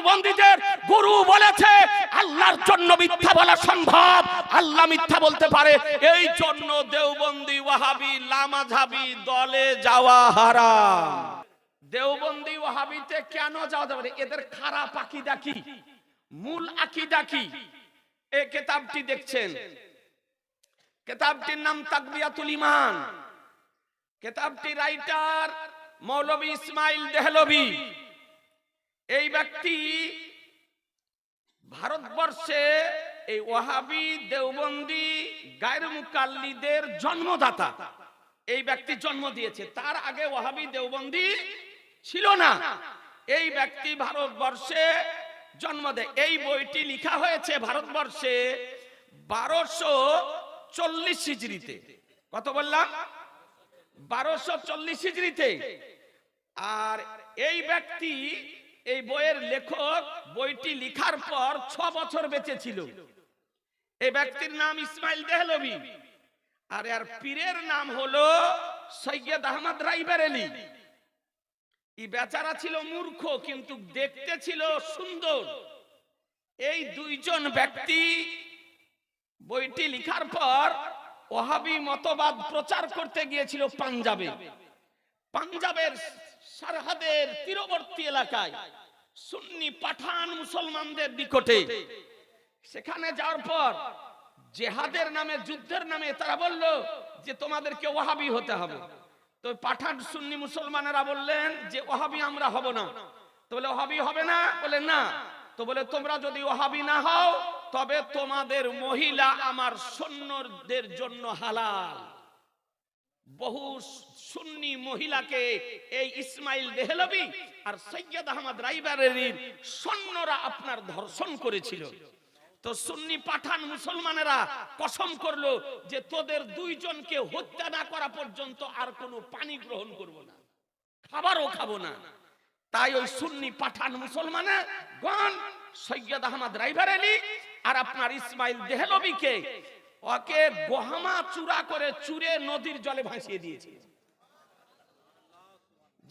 দেওবন্দীদের গুরু বলেছে, আল্লাহর জন্য মিথ্যা বলা সম্ভব। আল্লাহ মিথ্যা বলতে পারে, এই জন্য দেওবন্দি ওয়াহাবি লামাঝাবি দলে যাওয়া হারাম। দেওবন্দি ওয়াহাবিতে কেন যাওয়া যাবে? এদের খারাপ আকিদা কি? মূল আকিদা কি? এই কেতাবটি দেখছেন। কেতাবটির নাম তাকবিয়াতুল ইমান কেতাবটি রাইটার মৌলভী ইসমাইল দেহলভি এই ব্যক্তি ভারতবর্ষে এই ওয়াহাবি দেওবন্দি গায়ের মুকাল্লিদের জন্মদাতা। এই ব্যক্তি জন্ম দিয়েছে। তার আগে ওয়াহাবি দেওবন্দি ছিল না। এই ব্যক্তি ভারতবর্ষে জন্ম দেয়। এই বইটি লেখা হয়েছে ভারতবর্ষে বারোশো চল্লিশ হিজড়িতে। কত বললাম? বারোশো চল্লিশ হিজড়িতে। আর এই ব্যক্তি এই বইয়ের লেখক বইটি লিখার পর ছ বছর বেঁচে ছিল এই ব্যক্তির নাম ইসমাইল দেহলভি। আর এর পীরের নাম হলো সৈয়দ আহমদ রাইবেরেলি। এই বেচারা ছিল মূর্খ, কিন্তু দেখতে ছিল সুন্দর। এই দুইজন ব্যক্তি বইটি লিখার পর ওহাবি মতবাদ প্রচার করতে গিয়েছিল পাঞ্জাবে। পাঞ্জাবের সারহাদের তীরবর্তী এলাকায়। সুন্নি পাঠান মুসলমানদের নিকটে। সেখানে যাওয়ার পর জেহাদের নামে, যুদ্ধের নামে তারা বলল যে তোমাদেরকে ওহাবি হতে হবে। তো পাঠান সুন্নি মুসলমানেরা বললেন যে ওহাবি আমরা হব না। তো বলে ওহাবি হবে না? বলে, না। তো বলে, তোমরা যদি ওহাবি না হও, তবে তোমাদের মহিলা আমার সৈন্যদের জন্য হালাল। বহু সুন্নি মহিলাকে এই ইসমাইল দেহলবি আর সৈয়দ আহমদ রাইবারের সৈন্যরা আপনার ধর্ষণ করেছিল। তো সুন্নি পাঠান মুসলমানেরা কসম করল যে তোদের দুইজনকে হত্যা না করা পর্যন্ত আর কোনো পানি গ্রহণ করব না, খাবারও খাব না। তাই ওই সুন্নি পাঠান মুসলমানে গণ সৈয়দ আহমদ রাইভার আলী আর আপনার ইসমাইল দেহলবিকে ওকে গহমা চূড়া করে চুরে নদীর জলে ভাসিয়ে দিয়েছে।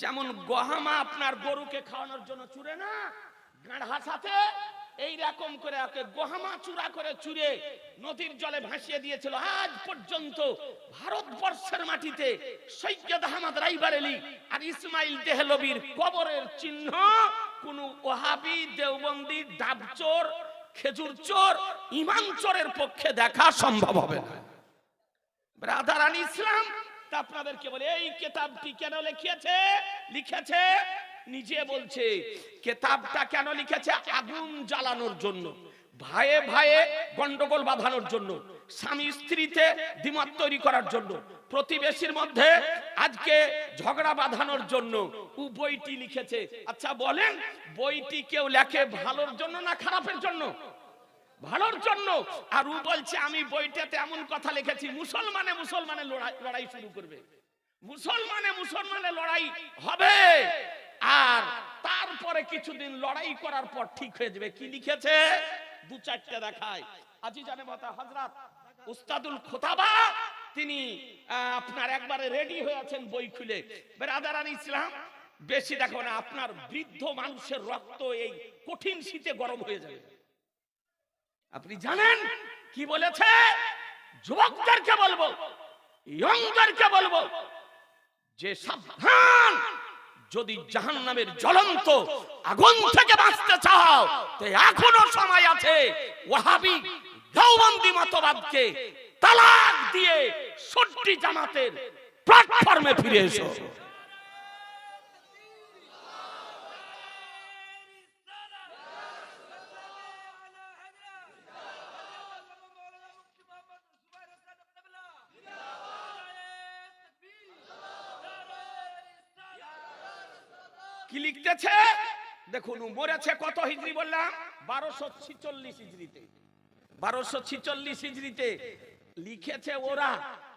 যেমন গহামা আপনার গরুকে খাওয়ানোর জন্য চুরে না গাঢ়া সাথে এই রকম করে ওকে গহামা চূড়া করে চুরে নদীর জলে ভাসিয়ে দিয়েছিল। আজ পর্যন্ত ভারতবর্ষের মাটিতে সৈয়দ আহমদ রাইবারেলি আর ইসমাইল দেহলবির কবরের চিহ্ন কোন ওহাবি, দেওবন্দি, ডাবচোর খেজুর চোর ইমান চোরের পক্ষে দেখা সম্ভব হবে না। ব্রাদার আলী ইসলাম, তা আপনাদেরকে বলে, এই কেতাবটি কেন লিখেছে? লিখেছে? নিজে বলছে, কেতাবটা কেন লিখেছে? আগুন জ্বালানোর জন্য। ভাইয়ে ভাইয়ে গন্ডগোল বাঁধানোর জন্য, স্বামী স্ত্রীতে দ্বিমত তৈরি করার জন্য, প্রতিবেশীর মধ্যে আজকে ঝগড়া বাঁধানোর জন্য ও বইটি লিখেছে। আচ্ছা বলেন, বইটি কেউ লেখে ভালোর জন্য না খারাপের জন্য? ভালোর জন্য। আর ও বলছে, আমি বইটাতে এমন কথা লিখেছি, মুসলমানে মুসলমানে লড়াই শুরু করবে। মুসলমানে মুসলমানে লড়াই হবে। আর তারপরে কিছুদিন লড়াই করার পর ঠিক হয়ে যাবে। কি লিখেছে? দু চারটে দেখায়। আজি জানে মাতা হজরত উস্তাদুল খোতাবা, তিনি আপনার একবারে রেডি হয়ে আছেন বই খুলে। বেরাদারান ইসলাম, বেশি দেখো না, আপনার বৃদ্ধ মানুষের রক্ত এই কঠিন শীতে গরম হয়ে যাবে। আপনি জানেন কি বলেছে? যুবকদেরকে বলব ইয়ংদেরকে বলব, যে সাবধান যদি জাহান নামের জ্বলন্ত আগুন থেকে বাঁচতে চাও, তো এখনও সময় আছে ওয়াহাবি দেওবন্দি মতবাদকে তালাক দিয়ে সত্যি জামাতের প্ল্যাটফর্মে ফিরে এসো কি লিখতেছে দেখুন মরেছে কত হিজড়ি বললাম? বারোশো ছিচল্লিশ হিজড়িতে বারোশো ছিচল্লিশ হিজড়িতে লিখেছে ওরা,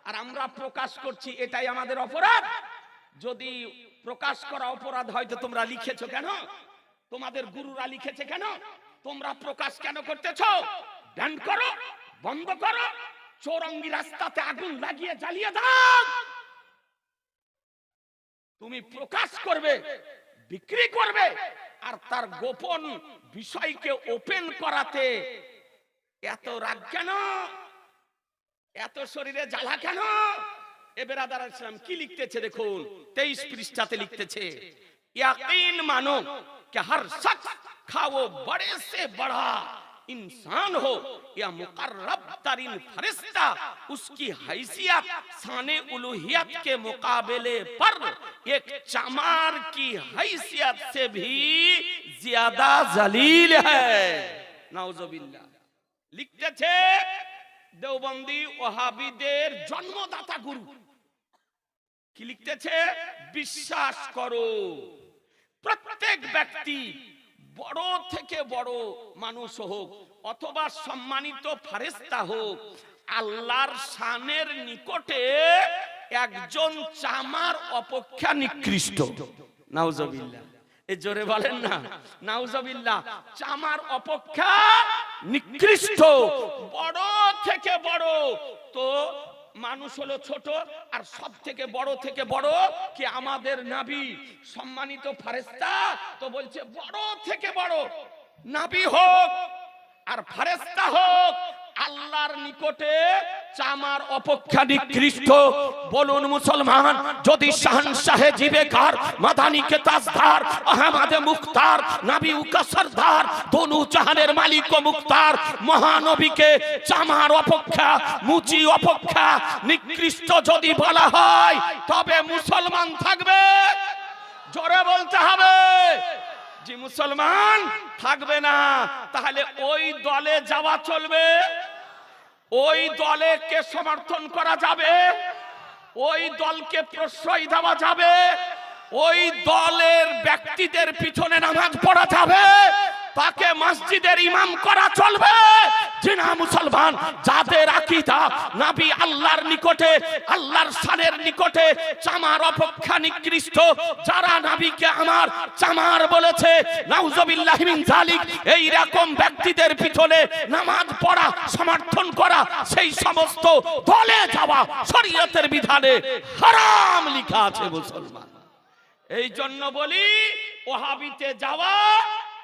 আর আমরা প্রকাশ করছি, এটাই আমাদের অপরাধ। যদি প্রকাশ করা অপরাধ হয়তো তোমরা লিখেছো কেন? তোমাদের গুরুরা লিখেছে কেন? তোমরা প্রকাশ কেন করতেছো? ব্যান করো, বন্ধ করো, চৌরঙ্গি রাস্তাতে আগুন লাগিয়ে জ্বালিয়ে দাও। তুমি প্রকাশ করবে, বিক্রি করবে আর তার গোপন বিষয়কে ওপেন করাতে এত রাগ কেন? এত শরীরে জ্বালা কেন? এ বেরাদার ইসলাম কি লিখতেছে দেখুন? তেইশ পৃষ্ঠাতে লিখতেছে, ইয়াকিন মানো কে হর শখ খাও, বড়ে সে বড়া। इंसान हो या मुकर्रब तरीन फरिश्ता उसकी हैसियत शान उलूहियत के मुकाबले पर एक चमार की हैसियत से भी ज्यादा जलील है नाउजुबिल्लाह লিখতেছে দেওবন্দি ওহাবিদের জন্মদাতা গুরু কি লিখতেছে বিশ্বাস করো প্রত্যেক ব্যক্তি বড় থেকে বড় মানুষ হোক, অথবা সম্মানিত ফারেস্তা হোক, আল্লাহর শানের নিকটে একজন চামার অপেক্ষা নিকৃষ্ট। নাউজবিল্লাহ। এ জোরে বলেন না। নাউজবিল্লাহ। চামার অপেক্ষা নিকৃষ্ট। বড় থেকে বড়। তো মানুষ হলো ছোট আর সব থেকে বড় থেকে বড় কি আমাদের নাবি। সম্মানিত ফারেস্তা তো বলছে, বড় থেকে বড়, নাবি হোক আর ফারেস্তা হোক, আল্লাহর নিকটে চামার অপেক্ষা নিকৃষ্ট বলুন মুসলমান, যদি শাহনশাহে জিবেকার, মাদানিকে তাজদার, আহমদে মুখতার, নবী উকা সরদার দোনো জাহানের মালিক ও মুখতার, মহানবীকে চামার অপেক্ষা মুচি অপেক্ষা নিকৃষ্ট যদি বলা হয়, তবে মুসলমান থাকবে। জোরে বলতে হবে। যে মুসলমান, থাকবে না। তাহলে ওই দলে যাওয়া চলবে। ওই দলে কে সমর্থন করা যাবে? ওই দলকে প্রশ্রয় দেওয়া যাবে? ওই দলের ব্যক্তিদের পিছনে নামাজ পড়া যাবে? তাকে মসজিদের ইমাম করা চলবে? মুসলমান, যাদের আকিদা নাবি আল্লাহর নিকটে, আল্লাহর সানের নিকটে চামার অপেক্ষা নিকৃষ্ট, যারা নাবিকে আমার চামার বলেছে জালিক এই রকম ব্যক্তিদের পিছনে নামাজ পড়া, সমর্থন করা, সেই সমস্ত দলে যাওয়া শরীয়তের বিধানে হারাম লেখা আছে মুসলমান। এই জন্য বলি, ওহাবিতে যাওয়া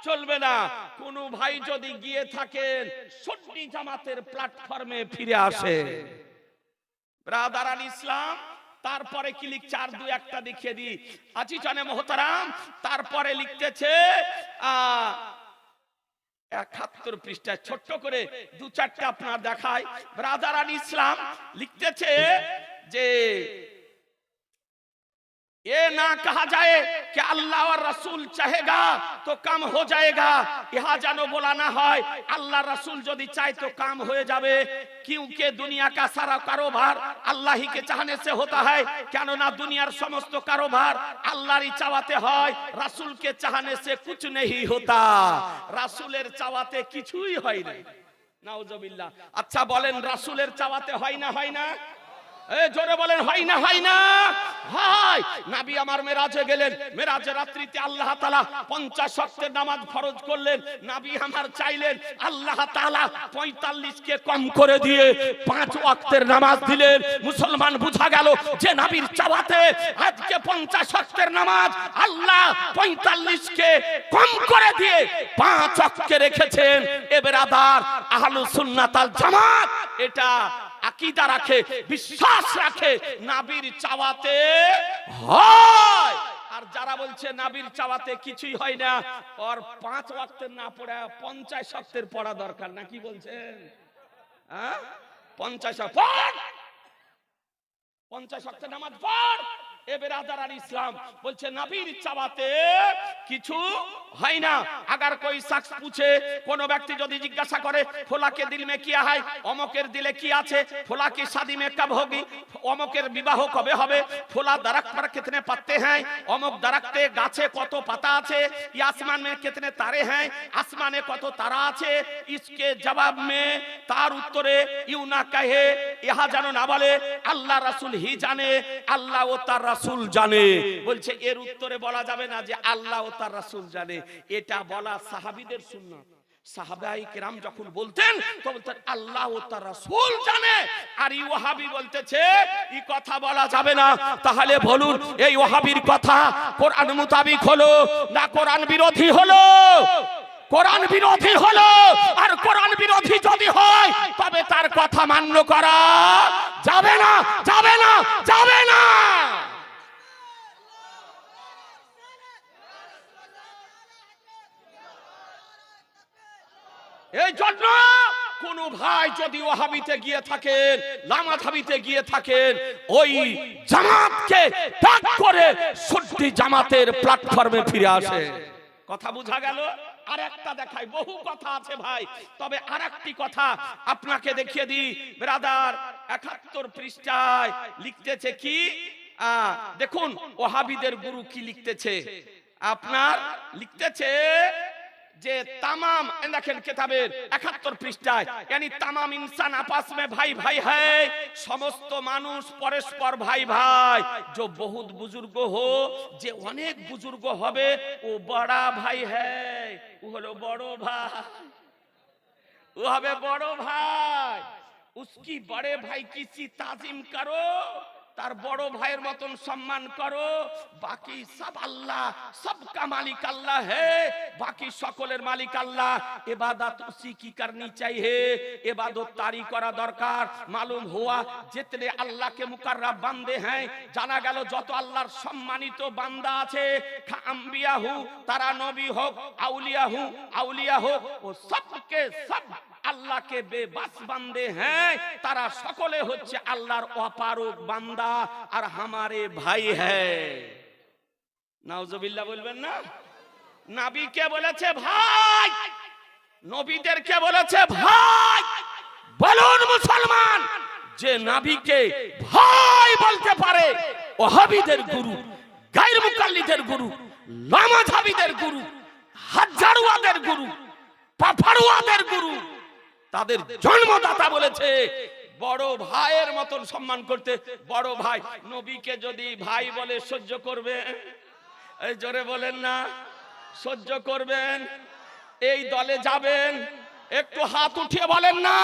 চলবে না। কোন ভাই যদি গিয়ে থাকেন সুন্নি জামাতের প্ল্যাটফর্মে ফিরে আসে। ব্রাদার আল ইসলাম তারপরে কি লিখছে? আর দু একটা দেখিয়ে দি আজি জানে মোহতারাম, তারপরে লিখতেছে আহ একাত্তর পৃষ্ঠায় ছোট্ট করে দু চারটা আপনার দেখায় ব্রাদার আল ইসলাম লিখতেছে যে ये ना कहा जाए कि अल्लाह और रसूल चाहेगा तो काम हो जाएगा यहाँ जानो बोला ना है अल्लाह रसूल यदि चाहे तो काम हो जावे क्योंकि दुनिया का सारा कारोबार अल्लाह ही के चाहने से होता है क्या ना दुनियार समस्त कारोबार अल्लाह ही चाहते है रसूल के चाहने से कुछ नहीं होता রাসূলের চাওয়াতে কিছুই হয় না নাউজুবিল্লাহ আচ্ছা বলেন রাসূলের চাওয়াতে হয় না হয় না এ জোরে বলেন, হয় না হয় না? আমার মেরাজে গেলেন। মেরাজে রাত্রিতে আল্লাহ 50 ওয়াক্তের নামাজ ফরজ করলেন। আমার চাইলেন, আল্লাহ তাআলা 45 কে কম করে দিয়ে পাঁচ ওয়াক্তের নামাজ দিলেন। মুসলমান বুঝা গেল যে নাবির চাওয়াতে আজকে 50 ওয়াক্তের নামাজ আল্লাহ 45 কে কম করে দিয়ে পাঁচ ওয়াক্তে রেখেছেন। এ বেরাদার, আহলুস সুন্নাত আল জামাত, এটা আকিদা রাখে, বিশ্বাস রাখে, নাবির চাওয়াতে হয়। আর যারা বলছে নাবির চাওয়াতে কিছুই হয় না, ওর পাঁচ ওয়াক্তের না পড়া, পঞ্চাশ ওয়াক্তের পড়া দরকার, না কি বলছেন? হ্যাঁ? পঞ্চাশ পঞ্চাশ ওয়াক্তের নামাজ পড়! এ কিছু হয় না। কই পুছে, কোন ব্যক্তি যদি জিজ্ঞাসা করে, ফোলাকে দিল মে দিলে কি আছে? ফোলা কি মে বিবাহ কবে হবে? ফোলা দারাক কেতনে পাত্তে হ্যাঁ অমক দারাকতে গাছে কত পাতা আছে? ই আসমান মে তারে হ্যায়? আসমানে কত তারা আছে? ইসকে জবাব মে তার উত্তরে ইউ না কাহে। ইহা জানো না বলে, আল্লাহ রাসূল হি জানে, আল্লাহ ও তার রাসূল জানে। বলছে, এর উত্তরে বলা যাবে না যে আল্লাহ ও তার রাসূল জানে। এটা বলা সাহাবীদের কেরাম যখন বলতেন আল্লাহ ও তার জানে। আর ওয়াহাবি বলতেছে, এই কথা বলা যাবে না। তাহলে বলুন, এই কথা কোরআন মোতাবিক হলো না কোরআন বিরোধী হলো? কোরআন বিরোধী হলো? আর কোরআন বিরোধী যদি হয়, তবে তার কথা মান্য করা যাবে না যাবে না যাবে না। এই জন্য কোন ভাই যদি ওহাবিতে গিয়ে থাকেন, লামাধাবিতে গিয়ে থাকেন, ওই জামাতকে ত্যাগ করে সত্যি জামাতের প্ল্যাটফর্মে ফিরে আসে। কথা বোঝা গেল? আর একটা দেখাই, বহু কথা আছে ভাই, তবে আর একটি কথা আপনাকে দেখিয়ে দিই। ব্রাদার, একাত্তর পৃষ্ঠায় লিখতেছে কি? দেখুন ওহাবিদের গুরু কি লিখতেছে? আপনার লিখতেছে যে তামাম এ দেখেন কিতাবের 71 পৃষ্ঠায় यानी तमाम इंसान आपस में भाई भाई है সমস্ত মানুষ পরস্পর ভাই ভাই जो बहुत बुजुर्ग हो যে অনেক বুজুর্গ হবে ও বড়া ভাই হ্যায় ও হলো বড় ভাই ও হবে বড় ভাই उसकी बड़े भाई की सी ताजिम करो তার বড় ভাইয়ের মতন সম্মান করো। বাকি সব আল্লাহ সবকা মালিক আল্লাহ হে। বাকি সকলের মালিক আল্লাহ। এবাদত উসি কি করনি চাইহে? এবাদত তারি করা দরকার। মালুম হওয়া যেতনে আল্লাহকে মুকাররা বান্দে হ্যাঁ জানা গেল যত আল্লাহর সম্মানিত বান্দা আছে আম্বিয়া হু তারা নবী হোক আউলিয়া হু আউলিয়া হোক, ও সবকে সব আল্লাহকে বেবাস বান্দে হ্যাঁ তারা সকলে হচ্ছে আল্লাহর অপারক বান্দা আর হামারে ভাই হ্যাঁ। নাউজবিল্লা বলবেন না? নাবি কে বলেছে ভাই? নবীদের কে বলেছে ভাই? বলুন মুসলমান, যে নাবিকে ভাই বলতে পারে, ওহাবিদের গুরু গাইর মুকাল্লিদের গুরু লামাঝাবিদের গুরু হাজারুয়াদের গুরু পাফারুয়াদের গুরু তাদের জন্মদাতা বলেছে বড় ভাইয়ের মতন সম্মান করতে বড় ভাই নবীকে যদি ভাই বলে সহ্য করবে এই জোরে বলেন না সহ্য করবেন এই দলে যাবেন একটু হাত উঠিয়ে বলেন না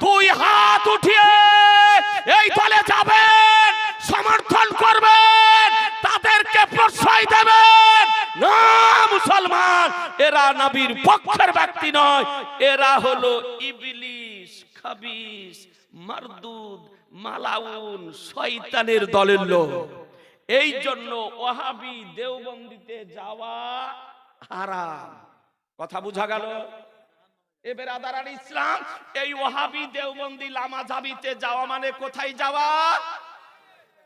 দুই হাত উঠিয়ে এই দলে যাবেন সমর্থন করবেন তাদেরকে প্রশ্রয় দেবেন না মুসলমান এরা নবীর পক্ষের ব্যক্তি নয়। এরা হলো ইবলিশ খাবিস মারদুদ, মালাউন, শয়তানের দলের লোক। এই জন্য ওহাবি দেওবন্দিতে যাওয়া হারাম। কথা বোঝা গেল? এবার আদার ইসলাম, এই ওহাবি দেওবন্দি লামা জাবিতে যাওয়া মানে কোথায় যাওয়া?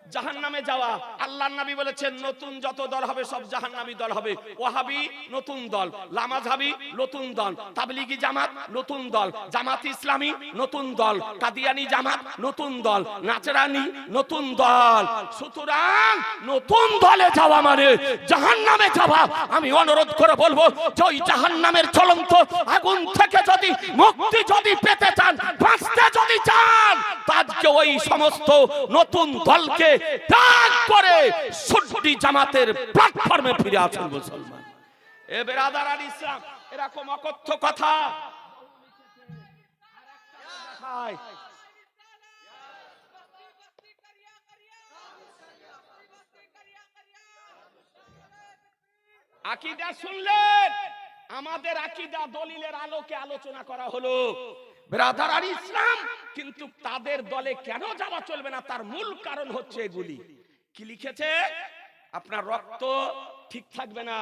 জাহান্নামে যাওয়া। আল্লাহর নবী বলেছেন, নতুন যত দল হবে, সব জাহান্নামী দল হবে। ওয়াহাবি, নতুন দল। লামাঝাবি, নতুন দল। তাবলিগি জামাত, নতুন দল। জামাত ইসলামী, নতুন দল। কাদিয়ানি জামাত, নতুন দল। নাচরানি, নতুন দল। সুতরাং নতুন দলে যাওয়া মানে জাহান্নামে যাওয়া। আমি অনুরোধ করে বলব ওই জাহান্নামের চলন্ত আগুন থেকে যদি মুক্তি যদি পেতে চান, বাঁচতে যদি চান তাজকে ওই সমস্ত নতুন দলকে করে সুন্নি জামাতের প্ল্যাটফর্মে ফিরে আসেন মুসলমান। এ বেরাদার আল ইসলাম, এরকম অকথ্য কথা। আকিদা শুনলেন? আমাদের আকিদা দলিলের আলোকে আলোচনা করা হলো। ব্রাদার আর ইসলাম কিন্তু তাদের দলে কেন যাওয়া চলবে না? তার মূল কারণ হচ্ছে এগুলি। কি লিখেছে? আপনার রক্ত ঠিক থাকবে না।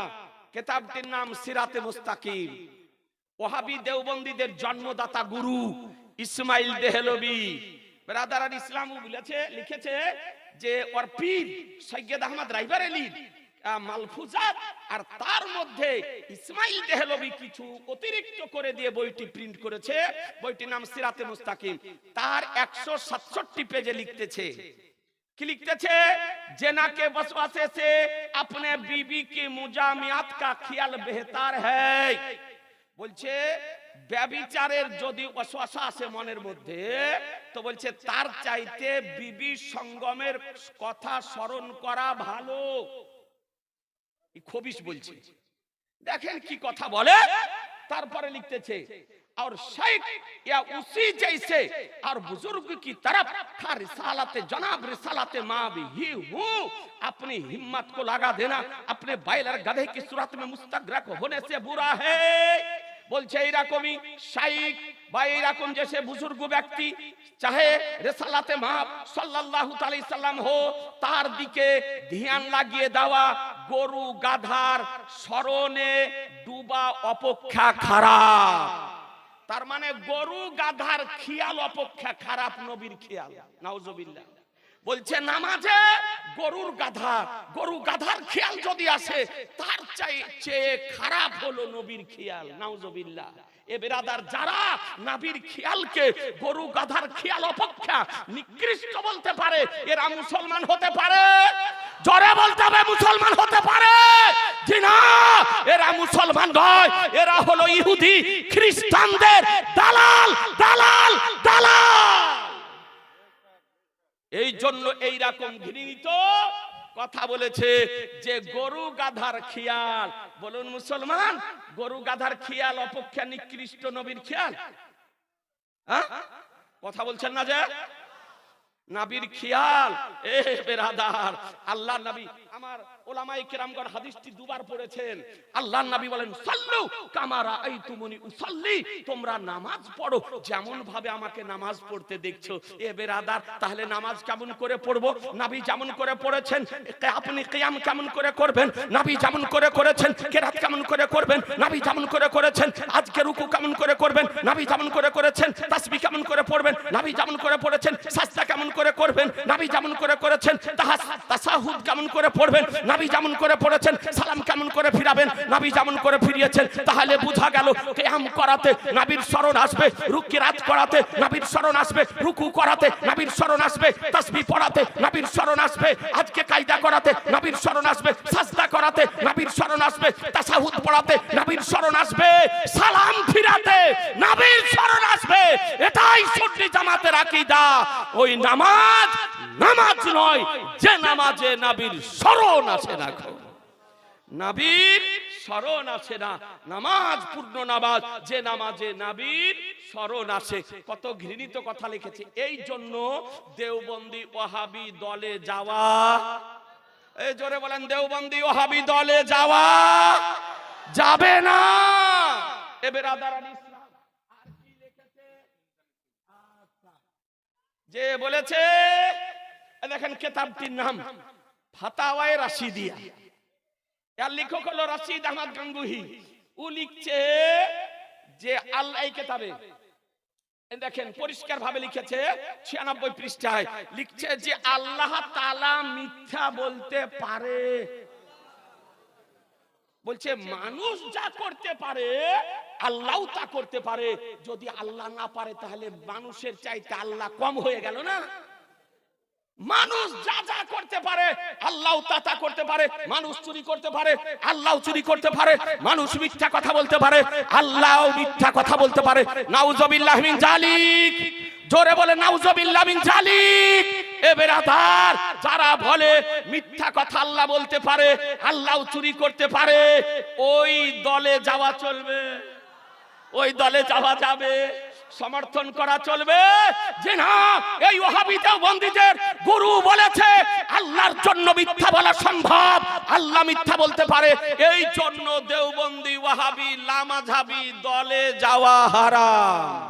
কেতাবটির নাম সিরাতে মুস্তাকিম। ওহাবি দেওবন্দীদের জন্মদাতা গুরু ইসমাইল দেহলবি। ব্রাদার আর ইসলাম বলেছে লিখেছে যে ওর পীর সৈয়দ আহমদ রাইবার আহ, মালফুজাত আর তার মধ্যে ইসমাইল দেহলবি কিছু অতিরিক্ত করে দিয়ে বইটি প্রিন্ট করেছে বইটির নাম সিরাতে মুস্তাকিম তার একশো সাতষট্টি পেজে লিখতেছে কি লিখতেছে জেনা के वसवासे से अपने बीबी की मुजामियात का ख्याल बेहतर है বলছে ব্যবিচারের যদি অশ্বাসা আসে মনের মধ্যে তো বলছে তার চাইতে বিবি সঙ্গমের কথা স্মরণ করা ভালো এই খবিস বলছে দেখেন কি কথা বলে তারপরে লিখতেছে और शेख या उसी जैसे और बुजुर्ग की तरफ था रिसालत जनाब रिसालत माँ भी ही हूँ अपनी हिम्मत को लगा देना अपने बैल और गधे की सूरत में मुस्तग्रक होने से बुरा है বলছে, এইরকমই শাইক বা এইরকম যে সে বুজুর্গ ব্যক্তি চাহে রেসালাতে মাপ, সাল্লাল্লাহু সাল্লাম হো, তার দিকে ধ্যান লাগিয়ে দেওয়া, গরু, গাধার স্মরণে ডুবা অপেক্ষা খারাপ। তার মানে গরু, গাধার খেয়াল অপেক্ষা খারাপ, নবীর খেয়াল, নাউজুবিল্লাহ। বলছে, নামাজে গরুর গাধা, গরু গাধার খেয়াল যদি আসে, তার চাই চেয়ে খারাপ হলো নবীর খেয়াল, নাউজুবিল্লাহ। এ বেরাদার যারা নাবির খেয়ালকে গরু গাধার খেয়াল অপেক্ষা নিকৃষ্ট বলতে পারে, এরা মুসলমান হতে পারে। জরে বলতে হবে, মুসলমান হতে পারে। জি না, এরা মুসলমান নয়, এরা হলো ইহুদি, খ্রিস্টানদের দালাল দালাল দালাল। এই জন্য এই রকম ঘৃণিত কথা বলেছে যে গরু গাধার খেয়াল। বলুন মুসলমান, গরু গাধার খেয়াল অপেক্ষা নিকৃষ্ট নবীর খেয়াল। হ্যাঁ? কথা বলছেন না যে? নাবির খেয়াল। এ বেরাদার আল্লাহ নবী আমার ওলামায়ে কেরামগণ হাদিসটি দুবার পড়েছেন। আল্লাহ নবী বলেন, সাল্লু কামারা আইতুমুনি উসাল্লি। তোমরা নামাজ পড়ো যেমন ভাবে আমাকে নামাজ পড়তে দেখছ। এ বেরাদার, তাহলে নামাজ কেমন করে পড়ব? নবী যেমন করে পড়েছেন আপনি কিয়াম কেমন করে করবেন? নবী যেমন করে করেছেন, কেরাত কেমন করে করবেন? নবী যেমন করে করেছেন, আজকে রুকু কেমন করে করবেন? নবী যেমন করে করেছেন তাসবিহ কেমন করে পড়বেন? নবী যেমন করে পড়েছেন, সাজদা কেমন করে করবেন? নবী যেমন করে করেছেন, তাহাস, তাসাহুদ কেমন করে পড়বেন? নবী যেমন করে পড়েছেন, সালাম কেমন করে ফিরাবেন? নবী যেমন করে ফিরিয়েছেন, তাহলে বোঝা গেল কিয়াম করাতে নবীর স্মরণ আসবে রুকিরাত করাতে নবীর স্মরণ আসবে, রুকু করাতে নবীর স্মরণ আসবে তাসবিহ পড়াতে নবীর স্মরণ আসবে, আজকে কায়দা করাতে নবীর স্মরণ আসবে, সাজদা করাতে নবীর স্মরণ আসবে, তাসাহুদ পড়াতে নবীর স্মরণ আসবে, সালাম ফিরাতে নবীর স্মরণ আসবে এটাই সুন্নি জামাতের আকীদা। ওই নামাজ নামাজ নয়, যে নামাজে নবীর স্মরণ আসে গো। নাবির স্মরণ আসে না, নামাজ পূর্ণ নামাজ, যে নামাজে নাবির স্মরণ আসে কত ঘৃণিত কথা লিখেছে। এই জন্য দেওবন্দি ওহাবি দলে যাওয়া, এই জোরে বলেন, দেওবন্দি ওহাবি দলে যাওয়া যাবে না। এবার আদারান ইসলাম আর কি লিখেছে? আচ্ছা। যে বলেছে দেখেন কেতাবটির নাম, ফাতাওয়ায়ে রাশিদিয়া। এর লেখক হলো রাশিদ আহমদ গাঙ্গুহি। ও লিখছে যে আল্লাহ কেতাবে। দেখেন পরিষ্কার ভাবে লিখেছে ছিয়ানব্বই পৃষ্ঠায়, লিখছে যে আল্লাহ তালা মিথ্যা বলতে পারে। বলছে, মানুষ যা করতে পারে আল্লাহ তা করতে পারে। যদি আল্লাহ না পারে, তাহলে মানুষের চাইতে আল্লাহ কম হয়ে গেল না? মানুষ যা যা করতে পারে, আল্লাহ তা তা করতে পারে। মানুষ চুরি করতে পারে, আল্লাহ চুরি করতে পারে। মানুষ মিথ্যা কথা বলতে পারে, আল্লাহ মিথ্যা কথা বলতে পারে। নাউজবিল্লাহ মিন জালিক। জোরে বলে, নাউজবিল্লাহ মিন জালিক। এ বেরাদার, যারা বলে মিথ্যা কথা আল্লাহ বলতে পারে, আল্লাহ চুরি করতে পারে, ওই দলে যাওয়া চলবে। ওই দলে যাওয়া যাবে, সমর্থন করা চলবে। যে না, এই ওহাবিতে বন্দীদের গুরু বলেছে, আল্লাহর জন্য মিথ্যা বলা সম্ভব। আল্লাহ মিথ্যা বলতে পারে, এই জন্য দেওবন্দি ওয়াহাবি, লামাঝাবি দলে যাওয়া হারাম।